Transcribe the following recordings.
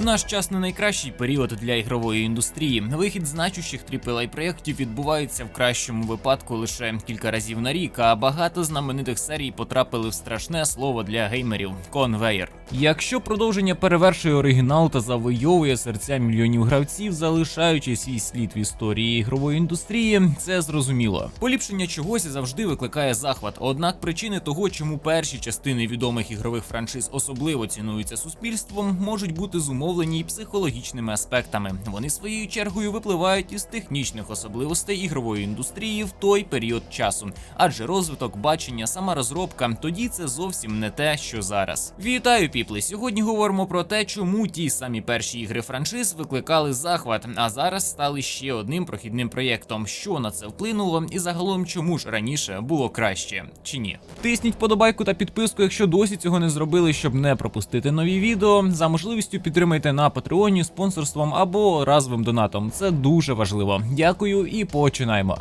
Наш час не найкращий період для ігрової індустрії. Вихід значущих aaa проєктів відбувається в кращому випадку лише кілька разів на рік, а багато знаменитих серій потрапили в страшне слово для геймерів конвейер. Якщо продовження перевершує оригінал та завойовує серця мільйонів гравців, залишаючи свій слід в історії ігрової індустрії, це зрозуміло. Поліпшення чогось завжди викликає захват. Однак причини того, чому перші частини відомих ігрових франшиз особливо цінуються суспільством, можуть бути зумовлені й психологічними аспектами. Вони своєю чергою випливають із технічних особливостей ігрової індустрії в той період часу, адже розвиток, бачення, сама розробка тоді це зовсім не те, що зараз. Вітаю, піпли! Сьогодні говоримо про те, чому ті самі перші ігри франшиз викликали захват, а зараз стали ще одним прохідним проєктом. Що на це вплинуло, і загалом чому ж раніше було краще чи ні? Тисніть подобайку та підписку, якщо досі цього не зробили, щоб не пропустити нові відео. За можливістю підтримайте на Патреоні спонсорством або разовим донатом. Це дуже важливо. Дякую і починаємо.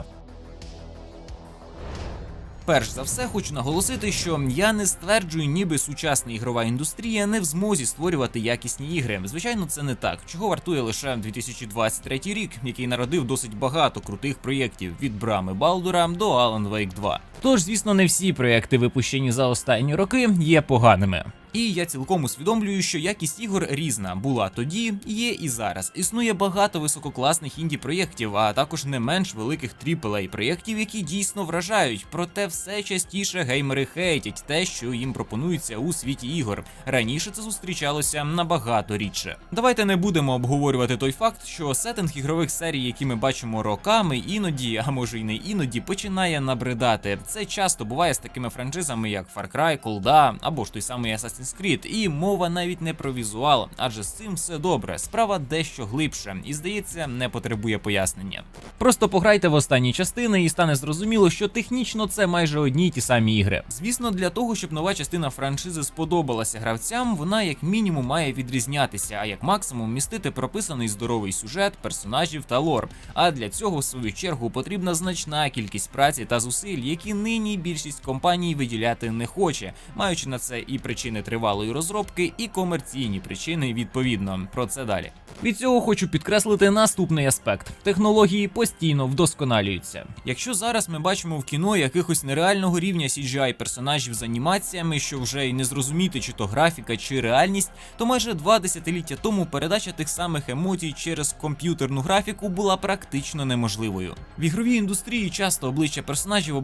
Перш за все, хочу наголосити, що я не стверджую, ніби сучасна ігрова індустрія не в змозі створювати якісні ігри. Звичайно, це не так. Чого вартує лише 2023 рік, який народив досить багато крутих проєктів від брами Балдура до Alan Wake 2. Тож, звісно, не всі проєкти, випущені за останні роки, є поганими. І я цілком усвідомлюю, що якість ігор різна була тоді, є і зараз. Існує багато висококласних інді проєктів, а також не менш великих aaa проєктів, які дійсно вражають. Проте все частіше геймери хейтять те, що їм пропонується у світі ігор. Раніше це зустрічалося набагато рідше. Давайте не будемо обговорювати той факт, що сеттинг ігрових серій, які ми бачимо роками, іноді, а може й не іноді, починає набридати. Це часто буває з такими франшизами, як Far Cry, Colda або ж той самий Assassin's Creed. І мова навіть не про візуал, адже з цим все добре. Справа дещо глибше і здається, не потребує пояснення. Просто пограйте в останні частини, і стане зрозуміло, що технічно це майже одні й ті самі ігри. Звісно, для того, щоб нова частина франшизи сподобалася гравцям, вона як мінімум має відрізнятися, а як максимум містити прописаний здоровий сюжет, персонажів та лор. А для цього, в свою чергу, потрібна значна кількість праці та зусиль, які нині більшість компаній виділяти не хоче, маючи на це і причини тривалої розробки, і комерційні причини відповідно. Про це далі. Від цього хочу підкреслити наступний аспект: технології постійно вдосконалюються. Якщо зараз ми бачимо в кіно якихось нереального рівня CGI персонажів з анімаціями, що вже й не зрозуміти, чи то графіка, чи реальність, то майже два десятиліття тому передача тих самих емоцій через комп'ютерну графіку була практично неможливою. В ігровій індустрії часто обличчя персонажів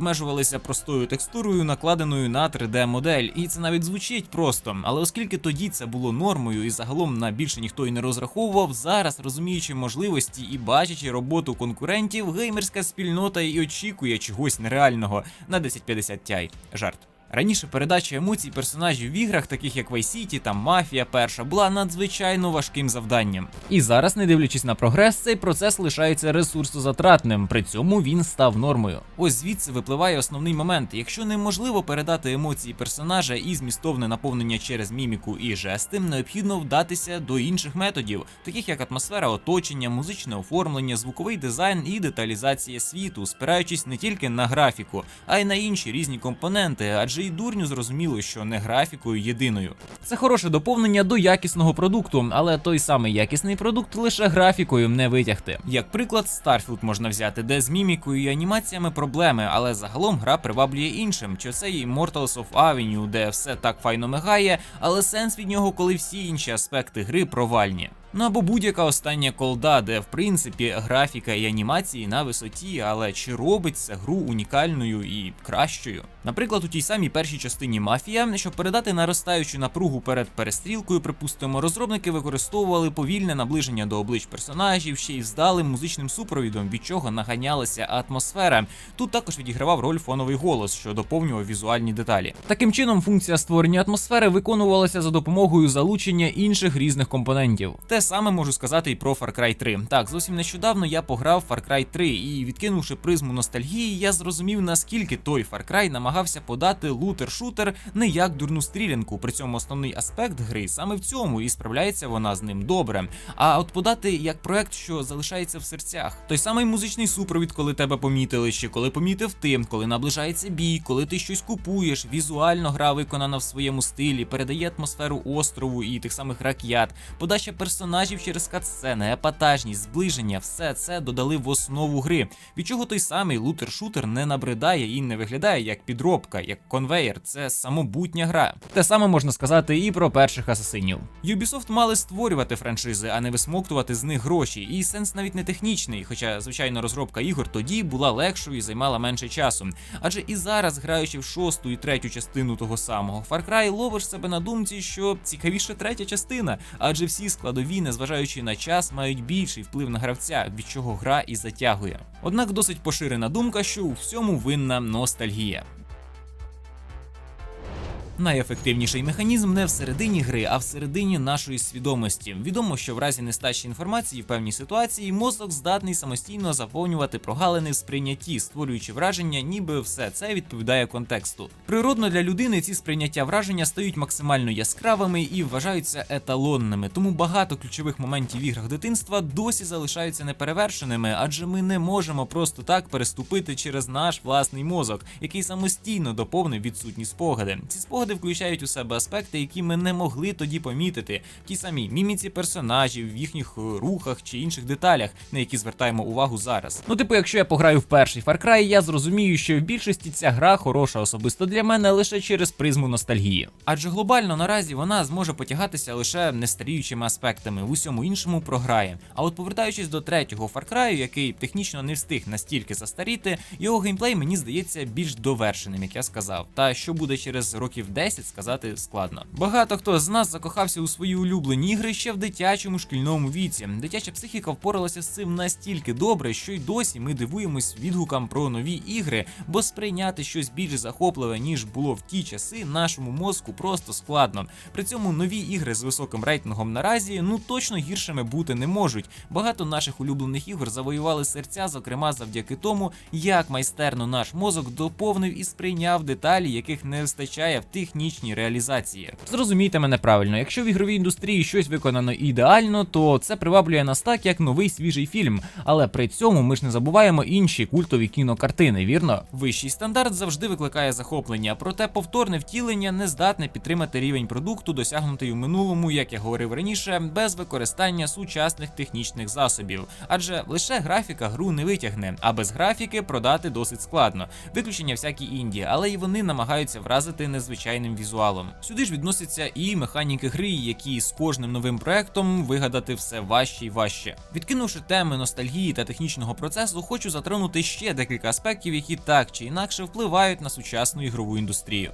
обмежувалися простою текстурою, накладеною на 3D-модель, і це навіть звучить просто. Але оскільки тоді це було нормою, і загалом на більше ніхто й не розраховував, зараз розуміючи можливості і бачачи роботу конкурентів, геймерська спільнота і очікує чогось нереального на 1050 Ti. Жарт. Раніше передача емоцій персонажів в іграх, таких як Vice City та Мафія перша, була надзвичайно важким завданням. І зараз, не дивлячись на прогрес, цей процес лишається ресурсозатратним, при цьому він став нормою. Ось звідси випливає основний момент. Якщо неможливо передати емоції персонажа і змістовне наповнення через міміку і жести, необхідно вдатися до інших методів, таких як атмосфера оточення, музичне оформлення, звуковий дизайн і деталізація світу, спираючись не тільки на графіку, а й на інші різні компоненти, адже і дурню зрозуміло, що не графікою єдиною. Це хороше доповнення до якісного продукту, але той самий якісний продукт лише графікою не витягти. Як приклад, Starfield можна взяти, де з мімікою і анімаціями проблеми, але загалом гра приваблює іншим. Чи це і Immortals of Avenue, де все так файно мигає, але сенс від нього, коли всі інші аспекти гри провальні. Ну або будь-яка остання колда, де в принципі графіка і анімації на висоті, але чи робить це гру унікальною і кращою? Наприклад, у тій самій першій частині мафія, щоб передати наростаючу напругу перед перестрілкою, припустимо, розробники використовували повільне наближення до облич персонажів, ще й вздалим музичним супровідом, від чого наганялася атмосфера. Тут також відігравав роль фоновий голос, що доповнював візуальні деталі. Таким чином, функція створення атмосфери виконувалася за допомогою залучення інших різних компонентів. Те Саме можу сказати і про Far Cry 3. Так, зовсім нещодавно я пограв Far Cry 3, і відкинувши призму ностальгії, я зрозумів, наскільки той Far Cry намагався подати лутер-шутер не як дурну стрілянку. При цьому основний аспект гри саме в цьому, і справляється вона з ним добре. А от подати як проект, що залишається в серцях. Той самий музичний супровід, коли тебе помітили, чи коли помітив ти, коли наближається бій, коли ти щось купуєш, візуально гра виконана в своєму стилі, передає атмосферу острову і тих самих рак'ят, подача персонажів через катсцени, епатажність, зближення, все це додали в основу гри. Від чого той самий лутер-шутер не набридає і не виглядає як підробка, як конвейер. Це самобутня гра. Те саме можна сказати і про перших асасинів. Ubisoft мали створювати франшизи, а не висмоктувати з них гроші. І сенс навіть не технічний, хоча, звичайно, розробка ігор тоді була легшою і займала менше часу. Адже і зараз, граючи в шосту і третю частину того самого Far Cry, ловиш себе на думці, що цікавіше третя частина, адже всі складові, незважаючи на час, мають більший вплив на гравця, від чого гра і затягує. Однак досить поширена думка, що у всьому винна ностальгія. Найефективніший механізм не всередині гри, а всередині нашої свідомості. Відомо, що в разі нестачі інформації в певній ситуації мозок здатний самостійно заповнювати прогалини в сприйнятті, створюючи враження, ніби все це відповідає контексту. Природно для людини ці сприйняття враження стають максимально яскравими і вважаються еталонними. Тому багато ключових моментів в іграх дитинства досі залишаються неперевершеними, адже ми не можемо просто так переступити через наш власний мозок, який самостійно доповнив відсутні спогади. Ці спогади включають у себе аспекти, які ми не могли тоді помітити, в тій самій міміці персонажів, в їхніх е, рухах чи інших деталях, на які звертаємо увагу зараз. Ну, типу, якщо я пограю в перший Far Cry, я зрозумію, що в більшості ця гра хороша особисто для мене лише через призму ностальгії. Адже глобально наразі вона зможе потягатися лише нестаріючими аспектами, в усьому іншому програє. А от повертаючись до третього Far Cry, який технічно не встиг настільки застаріти, його геймплей мені здається більш довершеним, як я сказав. Та що буде через років 10, сказати складно. Багато хто з нас закохався у свої улюблені ігри ще в дитячому шкільному віці. Дитяча психіка впоралася з цим настільки добре, що й досі ми дивуємось відгукам про нові ігри, бо сприйняти щось більш захопливе, ніж було в ті часи, нашому мозку просто складно. При цьому нові ігри з високим рейтингом наразі ну точно гіршими бути не можуть. Багато наших улюблених ігор завоювали серця, зокрема завдяки тому, як майстерно наш мозок доповнив і сприйняв деталі, яких не вистачає в технічній реалізації. Зрозумійте мене правильно, якщо в ігровій індустрії щось виконано ідеально, то це приваблює нас так, як новий свіжий фільм. Але при цьому ми ж не забуваємо інші культові кінокартини, вірно? Вищий стандарт завжди викликає захоплення, проте повторне втілення не здатне підтримати рівень продукту, досягнутий у минулому, як я говорив раніше, без використання сучасних технічних засобів. Адже лише графіка гру не витягне, а без графіки продати досить складно. Виключення всякі інді, але і вони намагаються вразити незвичайним візуалом. Сюди ж відносяться і механіки гри, які з кожним новим проектом вигадати все важче і важче. Відкинувши теми ностальгії та технічного процесу, хочу затронути ще декілька аспектів, які так чи інакше впливають на сучасну ігрову індустрію.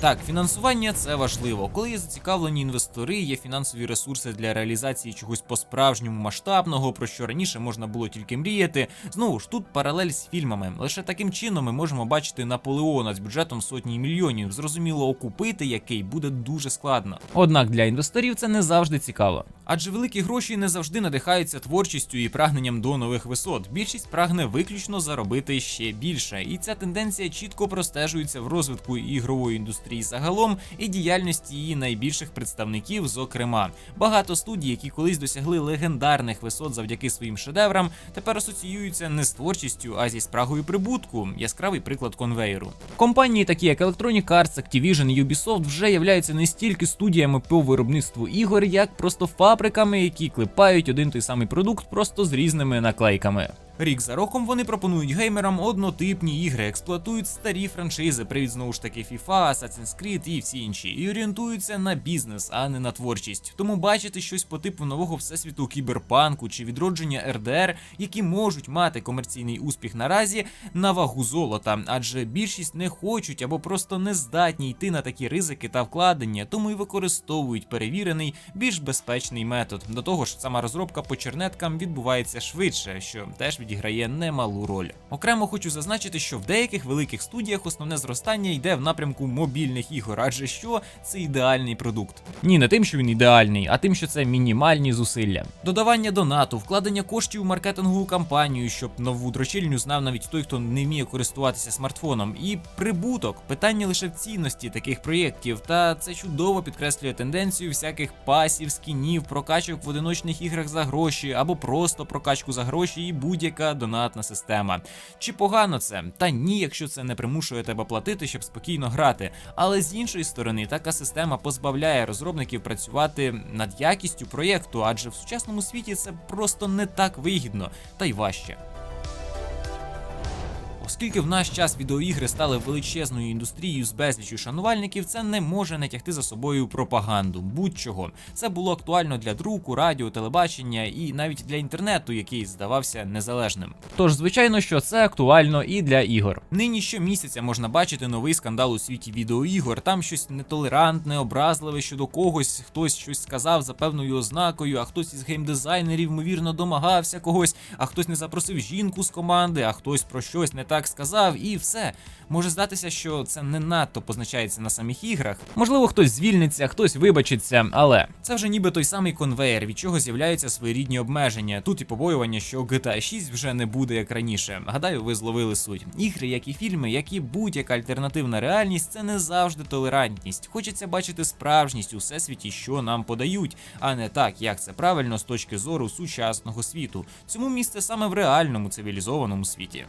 Так, фінансування це важливо. Коли є зацікавлені інвестори, є фінансові ресурси для реалізації чогось по-справжньому масштабного, про що раніше можна було тільки мріяти. Знову ж тут паралель з фільмами. Лише таким чином ми можемо бачити Наполеона з бюджетом сотні мільйонів. Зрозуміло, окупити який буде дуже складно. Однак для інвесторів це не завжди цікаво. Адже великі гроші не завжди надихаються творчістю і прагненням до нових висот. Більшість прагне виключно заробити ще більше, і ця тенденція чітко простежується в розвитку ігрової індустрії загалом і діяльності її найбільших представників. Зокрема, багато студій, які колись досягли легендарних висот завдяки своїм шедеврам, тепер асоціюються не з творчістю, а зі спрагою прибутку. Яскравий приклад конвейеру. Компанії, такі як Electronic Arts, Activision і Ubisoft, вже являються не стільки студіями по виробництву ігор, як просто фабриками, які клепають один той самий продукт просто з різними наклейками. Рік за роком вони пропонують геймерам однотипні ігри, експлуатують старі франшизи, привід знову ж таки FIFA, Assassin's Creed і всі інші, і орієнтуються на бізнес, а не на творчість. Тому бачити щось по типу нового всесвіту кіберпанку чи відродження РДР, які можуть мати комерційний успіх наразі, на вагу золота, адже більшість не хочуть або просто не здатні йти на такі ризики та вкладення, тому й використовують перевірений, більш безпечний метод. До того ж, сама розробка по чернеткам відбувається швидше, що теж від відіграє немалу роль. Окремо хочу зазначити, що в деяких великих студіях основне зростання йде в напрямку мобільних ігор, адже що це ідеальний продукт. Ні, не тим, що він ідеальний, а тим, що це мінімальні зусилля. Додавання донату, вкладення коштів у маркетингову кампанію, щоб нову дрочильню знав навіть той, хто не вміє користуватися смартфоном, і прибуток. Питання лише в цінності таких проєктів, та це чудово підкреслює тенденцію всяких пасів, скінів, прокачок в одиночних іграх за гроші або просто прокачку за гроші і будь-яка донатна система. Чи погано це? Та ні, якщо це не примушує тебе платити, щоб спокійно грати. Але з іншої сторони, така система позбавляє розробників працювати над якістю проєкту, адже в сучасному світі це просто не так вигідно, та й важче. Оскільки в наш час відеоігри стали величезною індустрією з безлічю шанувальників, це не може не тягти за собою пропаганду будь-чого. Це було актуально для друку, радіо, телебачення і навіть для інтернету, який здавався незалежним. Тож, звичайно, що це актуально і для ігор. Нині щомісяця можна бачити новий скандал у світі відеоігор. Там щось нетолерантне, образливе щодо когось, хтось щось сказав за певною ознакою, а хтось із геймдизайнерів ймовірно домагався когось, а хтось не запросив жінку з команди, а хтось про щось не так сказав, і все. Може здатися, що це не надто позначається на самих іграх. Можливо, хтось звільниться, хтось вибачиться, але це вже ніби той самий конвейер, від чого з'являються своєрідні обмеження. Тут і побоювання, що GTA 6 вже не буде як раніше. Гадаю, ви зловили суть. Ігри, як і фільми, як і будь-яка альтернативна реальність, це не завжди толерантність. Хочеться бачити справжність у всесвіті, що нам подають, а не так, як це правильно з точки зору сучасного світу. Цьому місце саме в реальному цивілізованому світі.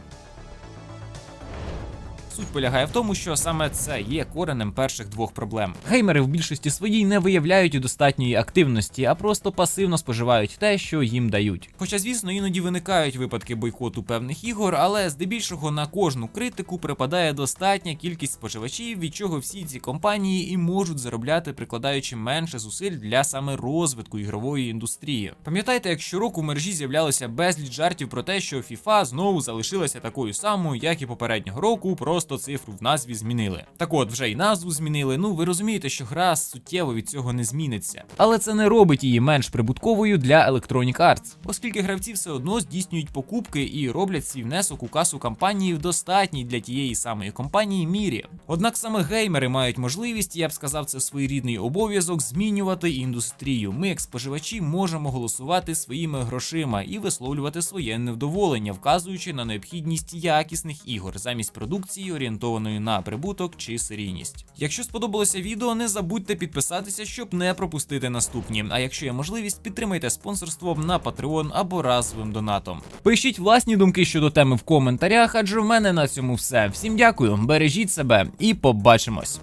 Суть полягає в тому, що саме це є коренем перших двох проблем. Геймери в більшості своїй не виявляють достатньої активності, а просто пасивно споживають те, що їм дають. Хоча, звісно, іноді виникають випадки бойкоту певних ігор, але здебільшого на кожну критику припадає достатня кількість споживачів, від чого всі ці компанії і можуть заробляти, прикладаючи менше зусиль для саме розвитку ігрової індустрії. Пам'ятаєте, як щороку в мережі з'являлося безліч жартів про те, що FIFA знову залишилася такою самою, як і попереднього року, просто цифру в назві змінили. Так от, вже й назву змінили. Ну ви розумієте, що гра суттєво від цього не зміниться. Але це не робить її менш прибутковою для Electronic Arts, оскільки гравці все одно здійснюють покупки і роблять свій внесок у касу компанії в достатній для тієї самої компанії мірі. Однак саме геймери мають можливість, я б сказав, це своєрідний обов'язок змінювати індустрію. Ми, як споживачі, можемо голосувати своїми грошима і висловлювати своє невдоволення, вказуючи на необхідність якісних ігор замість продукції, орієнтованої на прибуток чи серійність. Якщо сподобалося відео, не забудьте підписатися, щоб не пропустити наступні. А якщо є можливість, підтримайте спонсорством на Patreon або разовим донатом. Пишіть власні думки щодо теми в коментарях, адже в мене на цьому все. Всім дякую, бережіть себе і побачимось.